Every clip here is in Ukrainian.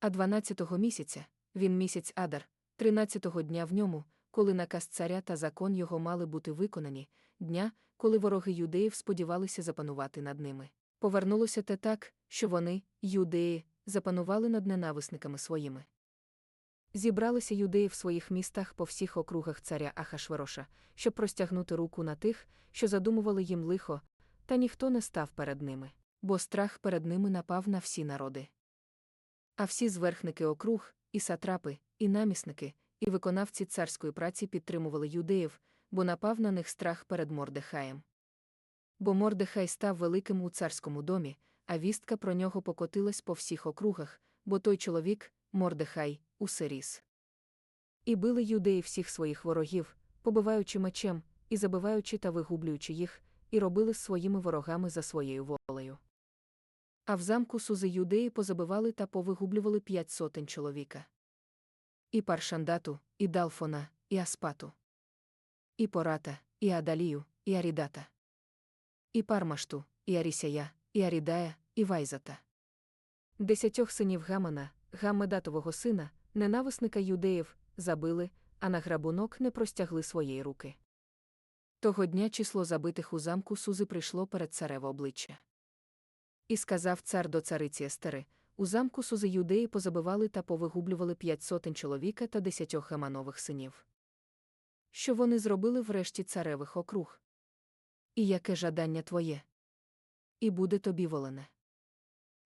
А дванадцятого місяця, він місяць Адар, тринадцятого дня в ньому, коли наказ царя та закон його мали бути виконані, дня, коли вороги юдеїв сподівалися запанувати над ними. Повернулося те так, що вони, юдеї, запанували над ненависниками своїми. Зібралися юдеї в своїх містах по всіх округах царя Ахашвероша, щоб простягнути руку на тих, що задумували їм лихо, та ніхто не став перед ними, бо страх перед ними напав на всі народи. А всі зверхники округ, і сатрапи, і намісники, і виконавці царської праці підтримували юдеїв, бо напав на них страх перед Мордехаєм. Бо Мордехай став великим у царському домі, а вістка про нього покотилась по всіх округах, бо той чоловік, Мордехай, усе ріс. І били юдеї всіх своїх ворогів, побиваючи мечем, і забиваючи та вигублюючи їх, і робили своїми ворогами за своєю волею. А в замку сузи юдеї позабивали та повигублювали п'ять сотень чоловіка. І Паршандату, і Далфона, і Аспату, і Пората, і Адалію, і Арідата, і Пармашту, і Арісяя, і Арідая, і Вайзата. Десятьох синів Гамана, Гаммедатового сина, ненависника юдеїв, забили, а на грабунок не простягли своєї руки. Того дня число забитих у замку Сузи прийшло перед цареве обличчя. І сказав цар до цариці Естери, у замку Сузи юдеї позабивали та повигублювали п'ять сотень чоловіка та десятьох гаманових синів. Що вони зробили врешті царевих округ? І яке жадання твоє? І буде тобі волене.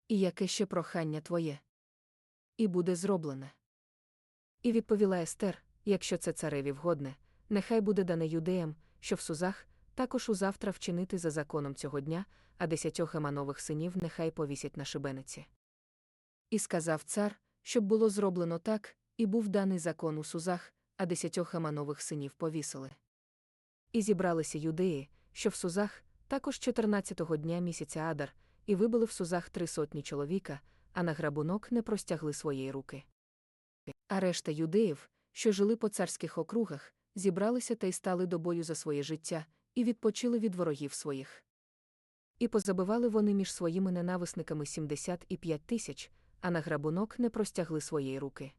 І яке ще прохання твоє? І буде зроблене. І відповіла Естер, якщо це цареві вгодне, нехай буде дане юдеям, що в сузах, також узавтра вчинити за законом цього дня, а десятьох гаманових синів нехай повісять на шибениці. І сказав цар, щоб було зроблено так, і був даний закон у сузах, а десятьох гаманових синів повісили. І зібралися юдеї, що в сузах, також 14-го дня місяця Адар, і вибили в сузах три сотні чоловіка, а на грабунок не простягли своєї руки. А решта юдеїв, що жили по царських округах, зібралися та й стали до бою за своє життя, і відпочили від ворогів своїх. І позабивали вони між своїми ненависниками 75 тисяч, а на грабунок не простягли своєї руки.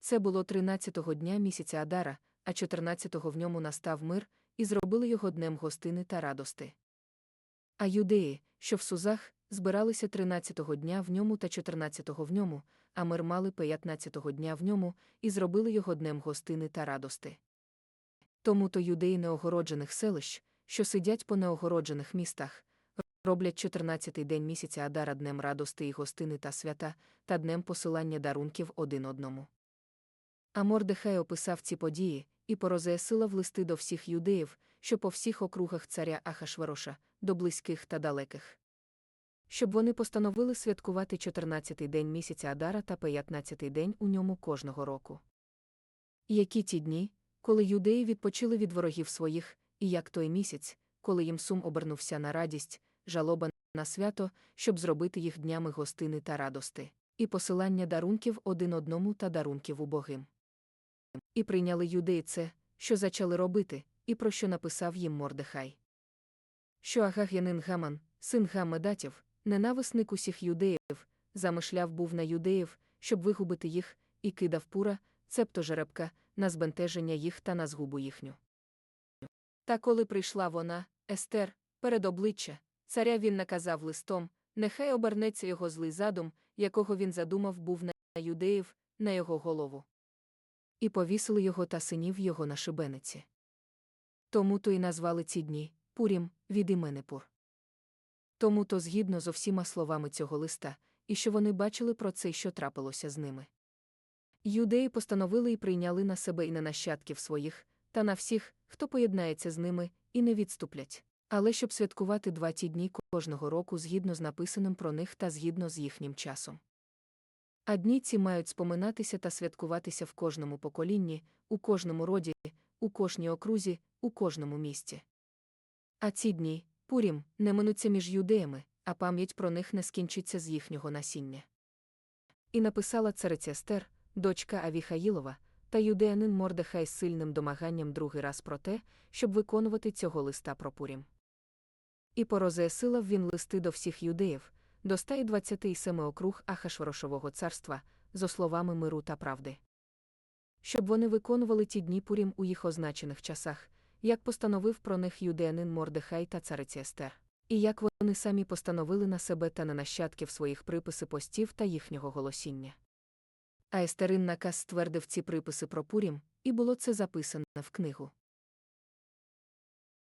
Це було 13-го дня місяця Адара, а 14-го в ньому настав мир, і зробили його днем гостини та радости. А юдеї, що в сузах, збиралися 13-го дня в ньому та 14-го в ньому, а мир мали 15-го дня в ньому, і зробили його днем гостини та радости. Тому то юдеї неогороджених селищ, що сидять по неогороджених містах, роблять 14-й день місяця Адара днем радости і гостини та свята, та днем посилання дарунків один одному. А Мордехай описав ці події, і порозеясилав листи до всіх юдеїв, що по всіх округах царя Ахашвероша, до близьких та далеких. Щоб вони постановили святкувати 14-й день місяця Адара та 15-й день у ньому кожного року. Які ті дні, коли юдеї відпочили від ворогів своїх, і як той місяць, коли їм сум обернувся на радість, жалоба на свято, щоб зробити їх днями гостини та радости, і посилання дарунків один одному та дарунків убогим. І прийняли юдеї це, що зачали робити, і про що написав їм Мордехай. Що Агаг'янин Гаман, син Гаммедатів, ненависник усіх юдеїв, замишляв був на юдеїв, щоб вигубити їх, і кидав пура, цебто жеребка, на збентеження їх та на згубу їхню. Та коли прийшла вона, Естер, перед обличчя, царя він наказав листом, нехай обернеться його злий задум, якого він задумав був на юдеїв, на його голову. І повісили його та синів його на шибениці. Тому то й назвали ці дні Пурім від імени Пур. Тому то згідно зо всіма словами цього листа, і що вони бачили про це, що трапилося з ними. Юдеї постановили і прийняли на себе і на нащадків своїх, та на всіх, хто поєднається з ними, і не відступлять. Але щоб святкувати два ті дні кожного року згідно з написаним про них та згідно з їхнім часом. А дні ці мають споминатися та святкуватися в кожному поколінні, у кожному роді, у кожній окрузі, у кожному місті. А ці дні, Пурім, не минуться між юдеями, а пам'ять про них не скінчиться з їхнього насіння. І написала цариця Естер, дочка Авіхаїлова, та юдеянин Мордехай з сильним домаганням другий раз про те, щоб виконувати цього листа про Пурім. І порозеясилав він листи до всіх юдеїв, до 127 округ Ахашварошового царства, зо словами миру та правди. Щоб вони виконували ті дні Пурім у їх означених часах, як постановив про них юдеянин Мордехай та цариці Естер, і як вони самі постановили на себе та на нащадків своїх приписи постів та їхнього голосіння. А Естерин наказ ствердив ці приписи про Пурім, і було це записане в книгу.